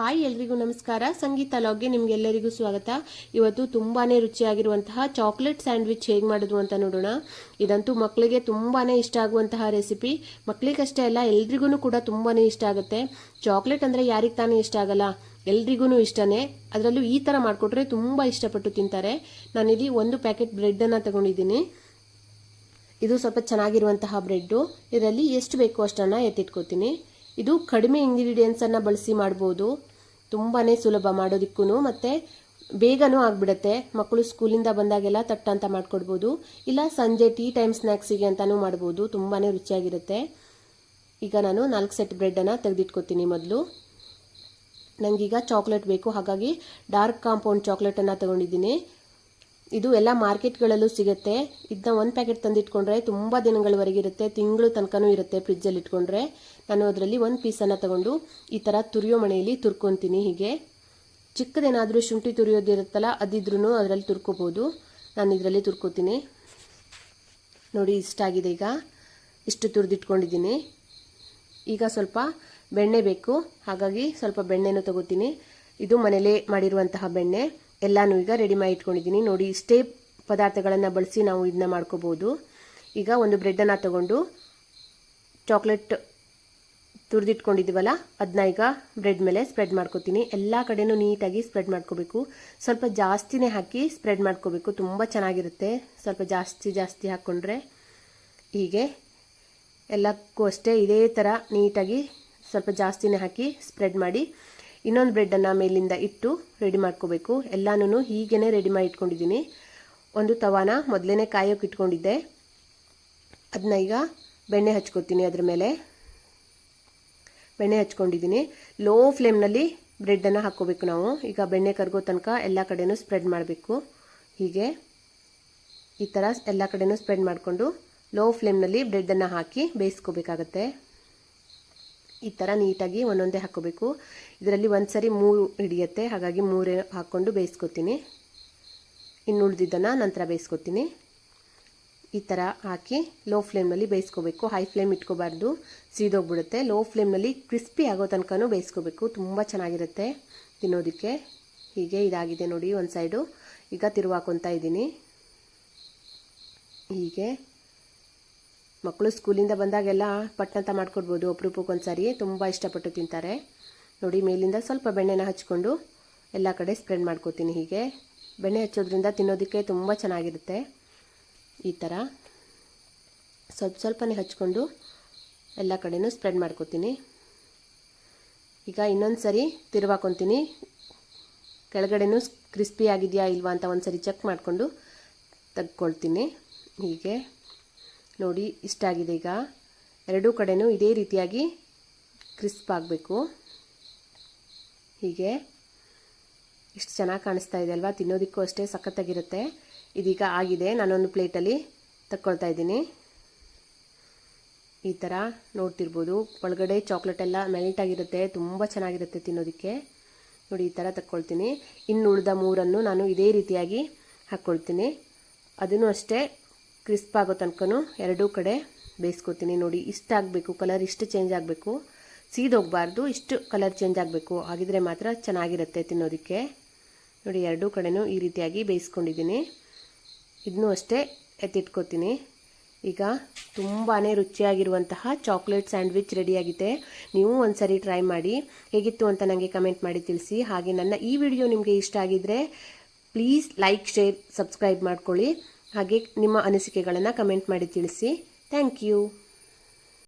Hi ಎಲ್ರಿಗೂ ನಮಸ್ಕಾರ. ಸಂಗೀತ ಲಾಗ್ಗೆ ನಿಮಗೆಲ್ಲರಿಗೂ ಸ್ವಾಗತ. ಇವತ್ತು ತುಂಬಾ ರುಚಿಯಾಗಿರುವಂತಹ ಚಾಕ್ಲೇಟ್ ಸ್ಯಾಂಡ್ವಿಚ್ ಹೇಗೆ ಮಾಡೋದು ಅಂತ ನೋಡೋಣ. ಇದಂತೂ ಮಕ್ಕಳಿಗೆ ತುಂಬಾ ಇಷ್ಟ ಆಗುವಂತಹ ರೆಸಿಪಿ. ಮಕ್ಕಳಿಗಷ್ಟೇ ಅಲ್ಲ ಎಲ್ರಿಗೂ ಕೂಡ ತುಂಬಾ ಇಷ್ಟ ಆಗುತ್ತೆ. ಚಾಕ್ಲೇಟ್ ಅಂದರೆ ಯಾರಿಗೆ ತಾನೇ ಇಷ್ಟ ಆಗಲ್ಲ? ಎಲ್ರಿಗೂ ಇಷ್ಟನೇ. ಅದರಲ್ಲೂ ಈ ಥರ ಮಾಡಿಕೊಟ್ರೆ ತುಂಬ ಇಷ್ಟಪಟ್ಟು ತಿಂತಾರೆ. ನಾನಿಲ್ಲಿ ಒಂದು ಪ್ಯಾಕೆಟ್ ಬ್ರೆಡ್ಡನ್ನು ತಗೊಂಡಿದ್ದೀನಿ. ಇದು ಸ್ವಲ್ಪ ಚೆನ್ನಾಗಿರುವಂತಹ ಬ್ರೆಡ್ಡು. ಇದರಲ್ಲಿ ಎಷ್ಟು ಬೇಕು ಅಷ್ಟನ್ನು ಎತ್ತಿಟ್ಕೋತೀನಿ. ಇದು ಕಡಿಮೆ ಇಂಗ್ರೀಡಿಯೆಂಟ್ಸನ್ನು ಬಳಸಿ ಮಾಡ್ಬೋದು. ತುಂಬಾ ಸುಲಭ ಮಾಡೋದಕ್ಕೂ ಮತ್ತು ಬೇಗನೂ ಆಗಿಬಿಡುತ್ತೆ. ಮಕ್ಕಳು ಸ್ಕೂಲಿಂದ ಬಂದಾಗೆಲ್ಲ ತಟ್ಟಂತ ಮಾಡಿಕೊಡ್ಬೋದು. ಇಲ್ಲ ಸಂಜೆ ಟೀ ಟೈಮ್ ಸ್ನ್ಯಾಕ್ಸಿಗೆ ಅಂತಲೂ ಮಾಡ್ಬೋದು. ತುಂಬಾ ರುಚಿಯಾಗಿರುತ್ತೆ. ಈಗ ನಾನು ನಾಲ್ಕು ಸೆಟ್ ಬ್ರೆಡನ್ನು ತೆಗೆದಿಟ್ಕೋತೀನಿ ಮೊದಲು. ನನಗೀಗ ಚಾಕ್ಲೇಟ್ ಬೇಕು. ಹಾಗಾಗಿ ಡಾರ್ಕ್ ಕಾಂಪೌಂಡ್ ಚಾಕ್ಲೇಟನ್ನು ತಗೊಂಡಿದ್ದೀನಿ. ಇದು ಎಲ್ಲ ಮಾರ್ಕೆಟ್ಗಳಲ್ಲೂ ಸಿಗುತ್ತೆ. ಇದನ್ನ ಒಂದು ಪ್ಯಾಕೆಟ್ ತಂದಿಟ್ಕೊಂಡ್ರೆ ತುಂಬ ದಿನಗಳವರೆಗೆ ಇರುತ್ತೆ. ತಿಂಗಳು ತನಕನೂ ಇರುತ್ತೆ ಫ್ರಿಜ್ಜಲ್ಲಿ ಇಟ್ಕೊಂಡ್ರೆ. ನಾನು ಅದರಲ್ಲಿ ಒಂದು ಪೀಸನ್ನು ತಗೊಂಡು ಈ ಥರ ತುರಿಯೋ ಮಣೆಯಲ್ಲಿ ತುರ್ಕೊತೀನಿ ಹೀಗೆ. ಚಿಕ್ಕದೇನಾದರೂ ಶುಂಠಿ ತುರಿಯೋದಿರುತ್ತಲ್ಲ ಅದಿದ್ರೂ ಅದರಲ್ಲಿ ತುರ್ಕೋಬೋದು. ನಾನು ಇದರಲ್ಲಿ ತುರ್ಕೋತೀನಿ. ನೋಡಿ ಇಷ್ಟಾಗಿದೆ ಈಗ. ಇಷ್ಟು ತುರಿದಿಟ್ಕೊಂಡಿದ್ದೀನಿ. ಈಗ ಸ್ವಲ್ಪ ಬೆಣ್ಣೆ ಬೇಕು. ಹಾಗಾಗಿ ಸ್ವಲ್ಪ ಬೆಣ್ಣೆನೂ ತಗೋತೀನಿ. ಇದು ಮನೇಲೇ ಮಾಡಿರುವಂತಹ ಬೆಣ್ಣೆ. ಎಲ್ಲನೂ ಈಗ ರೆಡಿ ಮಾಡಿ ಇಟ್ಕೊಂಡಿದ್ದೀನಿ. ನೋಡಿ, ಇಷ್ಟೇ ಪದಾರ್ಥಗಳನ್ನು ಬಳಸಿ ನಾವು ಇದನ್ನ ಮಾಡ್ಕೋಬೋದು. ಈಗ ಒಂದು ಬ್ರೆಡ್ಡನ್ನು ತಗೊಂಡು ಚಾಕ್ಲೇಟ್ ತುರಿದಿಟ್ಕೊಂಡಿದ್ದೀವಲ್ಲ ಅದನ್ನ ಈಗ ಬ್ರೆಡ್ ಮೇಲೆ ಸ್ಪ್ರೆಡ್ ಮಾಡ್ಕೋತೀನಿ. ಎಲ್ಲ ಕಡೆನೂ ನೀಟಾಗಿ ಸ್ಪ್ರೆಡ್ ಮಾಡ್ಕೋಬೇಕು. ಸ್ವಲ್ಪ ಜಾಸ್ತಿನೇ ಹಾಕಿ ಸ್ಪ್ರೆಡ್ ಮಾಡ್ಕೋಬೇಕು. ತುಂಬ ಚೆನ್ನಾಗಿರುತ್ತೆ. ಸ್ವಲ್ಪ ಜಾಸ್ತಿ ಜಾಸ್ತಿ ಹಾಕ್ಕೊಂಡ್ರೆ ಹೀಗೆ ಎಲ್ಲಕ್ಕೂ ಅಷ್ಟೇ ಇದೇ ಥರ ನೀಟಾಗಿ ಸ್ವಲ್ಪ ಜಾಸ್ತಿನೇ ಹಾಕಿ ಸ್ಪ್ರೆಡ್ ಮಾಡಿ ಇನ್ನೊಂದು ಬ್ರೆಡ್ಡನ್ನು ಮೇಲಿಂದ ಇಟ್ಟು ರೆಡಿ ಮಾಡ್ಕೋಬೇಕು. ಎಲ್ಲನೂ ಹೀಗೇ ರೆಡಿ ಮಾಡಿ ಇಟ್ಕೊಂಡಿದ್ದೀನಿ ಒಂದು ತವಾನ ಮೊದಲೇ ಕಾಯೋಕೆ ಇಟ್ಕೊಂಡಿದ್ದೆ. ಅದನ್ನ ಈಗ ಬೆಣ್ಣೆ ಹಚ್ಕೋತೀನಿ ಅದ್ರ ಮೇಲೆ. ಬೆಣ್ಣೆ ಹಚ್ಕೊಂಡಿದ್ದೀನಿ. ಲೋ ಫ್ಲೇಮ್ನಲ್ಲಿ ಬ್ರೆಡ್ಡನ್ನು ಹಾಕ್ಕೋಬೇಕು ನಾವು. ಈಗ ಬೆಣ್ಣೆ ಕರ್ಗೋ ತನಕ ಎಲ್ಲ ಕಡೆಯೂ ಸ್ಪ್ರೆಡ್ ಮಾಡಬೇಕು. ಹೀಗೆ ಈ ಥರ ಎಲ್ಲ ಕಡೆಯೂ ಸ್ಪ್ರೆಡ್ ಮಾಡಿಕೊಂಡು ಲೋ ಫ್ಲೇಮ್ನಲ್ಲಿ ಬ್ರೆಡ್ಡನ್ನು ಹಾಕಿ ಬೇಯಿಸ್ಕೋಬೇಕಾಗತ್ತೆ. ಈ ಥರ ನೀಟಾಗಿ ಒಂದೊಂದೇ ಹಾಕೋಬೇಕು ಇದರಲ್ಲಿ ಒಂದು ಸರಿ ಮೂರು ಹಿಡಿಯುತ್ತೆ. ಹಾಗಾಗಿ ಮೂರೇ ಹಾಕ್ಕೊಂಡು ಬೇಯಿಸ್ಕೊತೀನಿ. ಇನ್ನು ಉಳಿದಿದ್ದನ್ನು ನಂತರ ಬೇಯಿಸ್ಕೊತೀನಿ. ಈ ಥರ ಹಾಕಿ ಲೋ ಫ್ಲೇಮಲ್ಲಿ ಬೇಯಿಸ್ಕೋಬೇಕು. ಹೈ ಫ್ಲೇಮ್ ಇಟ್ಕೋಬಾರ್ದು. ಸೀದೋಗ್ಬಿಡುತ್ತೆ. ಲೋ ಫ್ಲೇಮ್ನಲ್ಲಿ ಕ್ರಿಸ್ಪಿ ಆಗೋ ತನಕನೂ ಬೇಯಿಸ್ಕೋಬೇಕು. ತುಂಬ ಚೆನ್ನಾಗಿರುತ್ತೆ ತಿನ್ನೋದಕ್ಕೆ. ಹೀಗೆ ಇದಾಗಿದೆ ನೋಡಿ ಒಂದು ಸೈಡು ಈಗ ತಿರುವಾಕೊತಾ ಇದ್ದೀನಿ. ಹೀಗೆ. ಮಕ್ಕಳು ಸ್ಕೂಲಿಂದ ಬಂದಾಗೆಲ್ಲ ಪಟ್ಟಂತ ಮಾಡ್ಕೊಡ್ಬೋದು. ಅಪರೂಪಕ್ಕೆ ಒಂದು ಸಾರಿ ತುಂಬ ಇಷ್ಟಪಟ್ಟು ತಿಂತಾರೆ. ನೋಡಿ, ಮೇಲಿಂದ ಸ್ವಲ್ಪ ಬೆಣ್ಣೆನ ಹಚ್ಕೊಂಡು ಎಲ್ಲ ಕಡೆ ಸ್ಪ್ರೆಡ್ ಮಾಡ್ಕೋತೀನಿ ಹೀಗೆ. ಬೆಣ್ಣೆ ಹಚ್ಚೋದ್ರಿಂದ ತಿನ್ನೋದಕ್ಕೆ ತುಂಬ ಚೆನ್ನಾಗಿರುತ್ತೆ. ಈ ಥರ ಸ್ವಲ್ಪ ಸ್ವಲ್ಪನೇ ಹಚ್ಕೊಂಡು ಎಲ್ಲ ಕಡೆನೂ ಸ್ಪ್ರೆಡ್ ಮಾಡ್ಕೋತೀನಿ. ಈಗ ಇನ್ನೊಂದು ಸರಿ ತಿರುವಾಕೊತೀನಿ. ಕೆಳಗಡೆನೂ ಕ್ರಿಸ್ಪಿ ಆಗಿದೆಯಾ ಇಲ್ವಾ ಅಂತ ಒಂದು ಸರಿ ಚೆಕ್ ಮಾಡಿಕೊಂಡು ತೆಗ್ಕೊಳ್ತೀನಿ ಹೀಗೆ. ನೋಡಿ, ಇಷ್ಟ ಆಗಿದೆ ಈಗ. ಎರಡೂ ಕಡೆನೂ ಇದೇ ರೀತಿಯಾಗಿ ಕ್ರಿಸ್ಪ್ ಆಗಬೇಕು. ಹೀಗೆ. ಇಷ್ಟು ಚೆನ್ನಾಗಿ ಕಾಣಿಸ್ತಾ ಇದೆ ಅಲ್ವಾ? ತಿನ್ನೋದಕ್ಕೂ ಅಷ್ಟೇ ಸಖತ್ತಾಗಿರುತ್ತೆ. ಇದೀಗ ಆಗಿದೆ. ನಾನೊಂದು ಪ್ಲೇಟಲ್ಲಿ ತಕ್ಕೊಳ್ತಾ ಇದ್ದೀನಿ. ಈ ಥರ ನೋಡ್ತಿರ್ಬೋದು. ಒಳಗಡೆ ಚಾಕ್ಲೇಟ್ ಎಲ್ಲ ಮೆಲ್ಟ್ ಆಗಿರುತ್ತೆ. ತುಂಬ ಚೆನ್ನಾಗಿರುತ್ತೆ ತಿನ್ನೋದಕ್ಕೆ. ನೋಡಿ, ಈ ಥರ ತಕ್ಕೊಳ್ತೀನಿ. ಇನ್ನು ಉಳಿದ ಮೂರನ್ನು ನಾನು ಇದೇ ರೀತಿಯಾಗಿ ಹಾಕ್ಕೊಳ್ತೀನಿ. ಅದನ್ನು ಅಷ್ಟೇ ಕ್ರಿಸ್ಪ್ ಆಗೋ ತನಕನೂ ಎರಡೂ ಕಡೆ ಬೇಯಿಸ್ಕೊತೀನಿ. ನೋಡಿ, ಇಷ್ಟ ಆಗಬೇಕು, ಕಲರ್ ಇಷ್ಟು ಚೇಂಜ್ ಆಗಬೇಕು. ಸೀದೋಗಬಾರ್ದು ಇಷ್ಟು ಕಲರ್ ಚೇಂಜ್ ಆಗಬೇಕು. ಹಾಗಿದ್ರೆ ಮಾತ್ರ ಚೆನ್ನಾಗಿರುತ್ತೆ ತಿನ್ನೋದಕ್ಕೆ. ನೋಡಿ, ಎರಡೂ ಕಡೆಯೂ ಈ ರೀತಿಯಾಗಿ ಬೇಯಿಸ್ಕೊಂಡಿದ್ದೀನಿ. ಇದನ್ನೂ ಅಷ್ಟೇ ಎತ್ತಿಟ್ಕೋತೀನಿ. ಈಗ ತುಂಬಾ ರುಚಿಯಾಗಿರುವಂತಹ ಚಾಕ್ಲೇಟ್ ಸ್ಯಾಂಡ್ವಿಚ್ ರೆಡಿಯಾಗಿದೆ. ನೀವು ಒಂದು ಸರಿ ಟ್ರೈ ಮಾಡಿ. ಹೇಗಿತ್ತು ಅಂತ ನನಗೆ ಕಮೆಂಟ್ ಮಾಡಿ ತಿಳಿಸಿ. ಹಾಗೆ ನನ್ನ ಈ ವಿಡಿಯೋ ನಿಮಗೆ ಇಷ್ಟ ಆಗಿದ್ದರೆ ಪ್ಲೀಸ್ ಲೈಕ್, ಶೇರ್, ಸಬ್ಸ್ಕ್ರೈಬ್ ಮಾಡ್ಕೊಳ್ಳಿ. ಹಾಗೆ ನಿಮ್ಮ ಅನಿಸಿಕೆಗಳನ್ನು ಕಮೆಂಟ್ ಮಾಡಿ ತಿಳಿಸಿ. Thank you